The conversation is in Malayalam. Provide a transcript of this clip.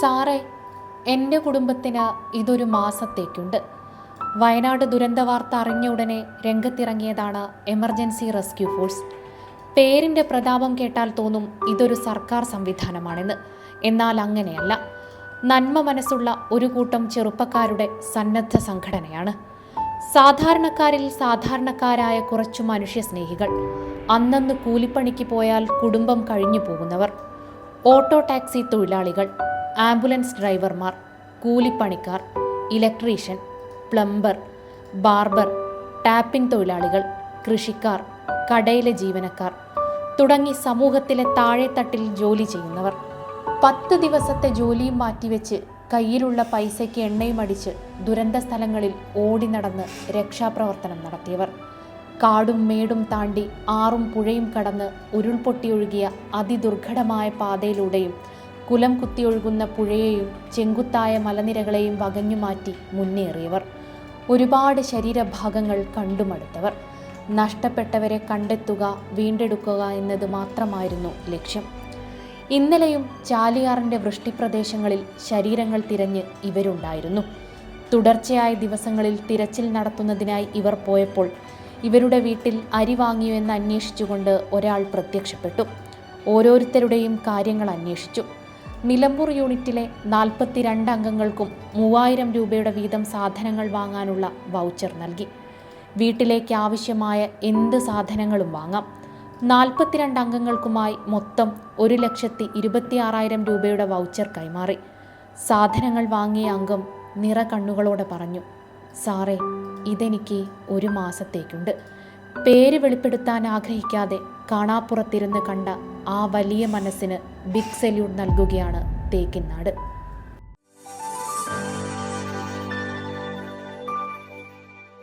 സാറേ എന്റെ കുടുംബത്തിന് ഇതൊരു മാസത്തേക്കുണ്ട്. വയനാട് ദുരന്ത വാർത്ത അറിഞ്ഞ ഉടനെ രംഗത്തിറങ്ങിയതാണ് എമർജൻസി റെസ്ക്യൂ ഫോഴ്സ്. പേരിന്റെ പ്രതാപം കേട്ടാൽ തോന്നും ഇതൊരു സർക്കാർ സംവിധാനമാണെന്ന്. എന്നാൽ അങ്ങനെയല്ല. നന്മ മനസ്സുള്ള ഒരു കൂട്ടം ചെറുപ്പക്കാരുടെ സന്നദ്ധ സംഘടനയാണ്. സാധാരണക്കാരിൽ സാധാരണക്കാരായ കുറച്ചു മനുഷ്യസ്നേഹികൾ. അന്നന്ന് കൂലിപ്പണിക്ക് പോയാൽ കുടുംബം കഴിഞ്ഞു പോകുന്നവർ. ഓട്ടോ ടാക്സി തൊഴിലാളികൾ. ആംബുലൻസ് ഡ്രൈവർമാർ കൂലിപ്പണിക്കാർ ഇലക്ട്രീഷ്യൻ പ്ലംബർ ബാർബർ ടാപ്പിംഗ് തൊഴിലാളികൾ കൃഷിക്കാർ കടയിലെ ജീവനക്കാർ തുടങ്ങി സമൂഹത്തിലെ താഴെത്തട്ടിൽ ജോലി ചെയ്യുന്നവർ. പത്ത് ദിവസത്തെ ജോലിയും മാറ്റിവെച്ച് കയ്യിലുള്ള പൈസയ്ക്ക് എണ്ണയും അടിച്ച് ദുരന്ത സ്ഥലങ്ങളിൽ ഓടി നടന്ന് രക്ഷാപ്രവർത്തനം നടത്തിയവർ. കാടും മേടും താണ്ടി ആറും പുഴയും കടന്ന് ഉരുൾപൊട്ടിയൊഴുകിയ അതിദുർഘടമായ പാതയിലൂടെയും കുലം കുത്തിയൊഴുകുന്ന പുഴയെയും ചെങ്കുത്തായ മലനിരകളെയും വകഞ്ഞുമാറ്റി മുന്നേറിയവർ. ഒരുപാട് ശരീരഭാഗങ്ങൾ കണ്ടുമടുത്തവർ. നഷ്ടപ്പെട്ടവരെ കണ്ടെത്തുക വീണ്ടെടുക്കുക എന്നത് മാത്രമായിരുന്നു ലക്ഷ്യം. ഇന്നലെയും ചാലിയാറിന്റെ വൃഷ്ടിപ്രദേശങ്ങളിൽ ശരീരങ്ങൾ തിരഞ്ഞ് ഇവരുണ്ടായിരുന്നു. തുടർച്ചയായ ദിവസങ്ങളിൽ തിരച്ചിൽ നടത്തുന്നതിനായി ഇവർ പോയപ്പോൾ ഇവരുടെ വീട്ടിൽ അരി വാങ്ങിയോ എന്ന് അന്വേഷിച്ചുകൊണ്ട് ഒരാൾ പ്രത്യക്ഷപ്പെട്ടു. ഓരോരുത്തരുടെയും കാര്യങ്ങൾ അന്വേഷിച്ചു. നിലമ്പൂർ യൂണിറ്റിലെ നാൽപ്പത്തിരണ്ട് അംഗങ്ങൾക്കും മൂവായിരം രൂപയുടെ വീതം സാധനങ്ങൾ വാങ്ങാനുള്ള വൗച്ചർ നൽകി. വീട്ടിലേക്ക് ആവശ്യമായ എന്ത് സാധനങ്ങളും വാങ്ങാം. നാൽപ്പത്തിരണ്ട് അംഗങ്ങൾക്കുമായി മൊത്തം ഒരു ലക്ഷത്തി ഇരുപത്തിയാറായിരം രൂപയുടെ വൗച്ചർ കൈമാറി. സാധനങ്ങൾ വാങ്ങിയ അംഗം നിറ കണ്ണുകളോടെ പറഞ്ഞു സാറേ ഇതെനിക്ക് ഒരു മാസത്തേക്കുണ്ട്. പേര് വെളിപ്പെടുത്താൻ ആഗ്രഹിക്കാതെ കാണാപ്പുറത്തിരുന്ന് കണ്ട ആ വലിയ മനസ്സിന് ബിഗ് സല്യൂട്ട് നൽകുകയാണ് തേക്കിൻനാട്